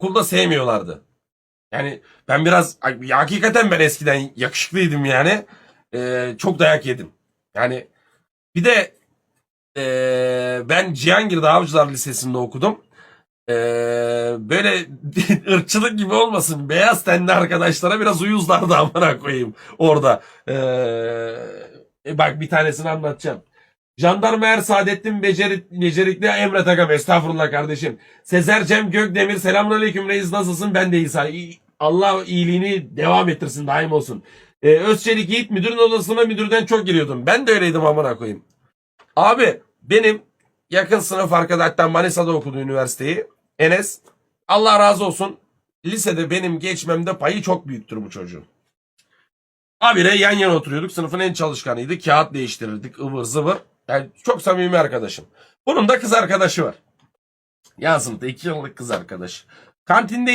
okulda sevmiyorlardı. Yani ben biraz hakikaten ben eskiden yakışıklıydım yani. Ee, çok dayak yedim. Yani bir de ee, ben Cihangir'de Avcılar Lisesi'nde okudum. Ee, böyle ırkçılık gibi olmasın. Beyaz tenli arkadaşlara biraz uyuzlardı amına koyayım orada. Ee, e bak bir tanesini anlatacağım. Jandarma Er Saadettin Beceri, Becerikli Emre Takam. Estağfurullah kardeşim. Sezer Cem Gökdemir. Selamünaleyküm reis nasılsın? Ben de İsa. Allah iyiliğini devam ettirsin daim olsun. Ee, Özçelik Yiğit müdürün odasına müdürden çok giriyordum. Ben de öyleydim amına koyayım. Abi benim yakın sınıf arkadaş hatta Manisa'da okudu üniversiteyi. Enes Allah razı olsun. Lisede benim geçmemde payı çok büyüktür bu çocuğun. Abiyle yan yana oturuyorduk. Sınıfın en çalışkanıydı. Kağıt değiştirirdik ıvır zıvır. Yani çok samimi arkadaşım. Bunun da kız arkadaşı var. Yan sınıfta iki yıllık kız arkadaş. Kantinde